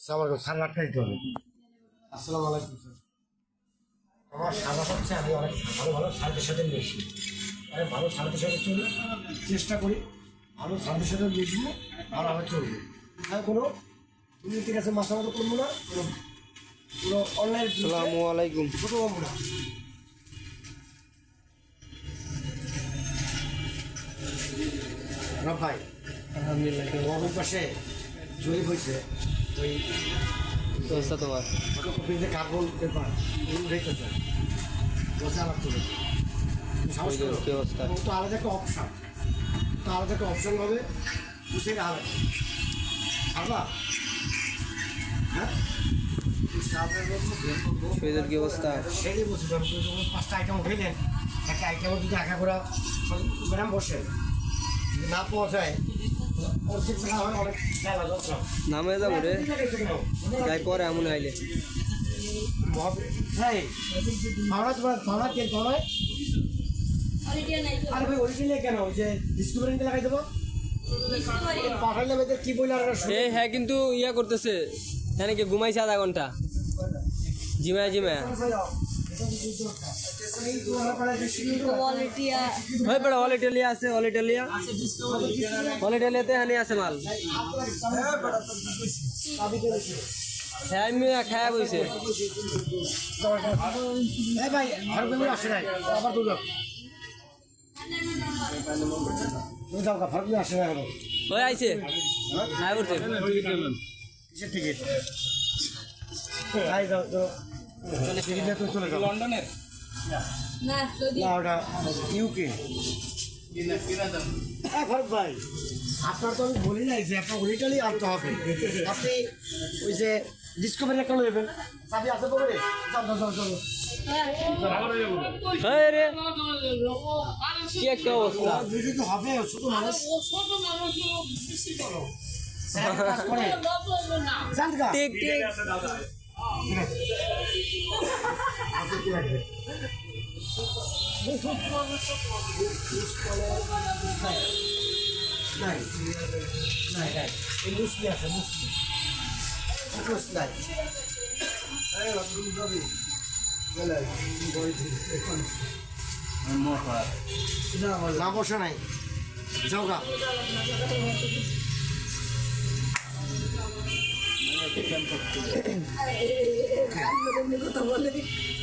সালাম আলাইকুম সাড়ে আটটা দিতে হবে আসসালামু আলাইকুম স্যার। আমার সাদা হচ্ছে আমি অনেক ভালো ভালো সাথে সাথে বেশি অনেক ভালো সাথে সাথে চলবে চেষ্টা করি ভালো সাথে সাথে বেশবো আর আমার চলবে। হ্যাঁ কোনো দুর্নীতির কাছে মাথা মতো করব না পুরো অনলাইন আসসালামু আলাইকুম। ছোটো করব না। রব ভাই আলহামদুলিল্লাহ ওর পাশে জরিপ হয়েছে। ওই অবস্থা তোমার? ফটোকপিতে কার্বন পেপার রেখেছে বসে আলাপ করে তো আলাদা একটা অপশন তো আলাদা একটা অপশন হবে বুঝে আলাদা পারবা হ্যাঁ শহীদের কি অবস্থা সেই বসে পাঁচটা আইটেম উঠাইলেন একটা আইটেম যদি একা করে ম্যাডাম বসে না পাওয়া নামে যাব রে। যাই পরে এমন আইলে আরে ভাই অরিজিনাল কেন? যে লাগাই দেবো? এ হ্যাঁ কিন্তু ইয়া করতেছে। হ্যাঁ নাকি ঘুমাইছে আধা ঘণ্টা? জিমায়া জিমায়া হয়ে পড়ে অলিটেলিয়া আছে অলিটেলিয়া অলিটেলিয়াতে হানি আছে মাল। হ্যাঁ আমি খায়া বইছে। ভাই আসে নাই আবার ওই আইছে টিকিট যাও তো চলে যাও। লন্ডনের? না ওটা ইউকে হ্যাঁ ফারুক ভাই। আপনার তো আমি বলি নাই যে আপনার ওরিটালি আনতে হবে। আপনি ওই যে ডিসকভারি একটা নেবেন। চাবি আছে পরে যাও যাও যাও যাও। হ্যাঁ কি একটা অবস্থা। হবে ছোট মানুষ। করে। ঠিক ঠিক। মুসলি আছে মুসলি নাই। না বসা নাই যাও গা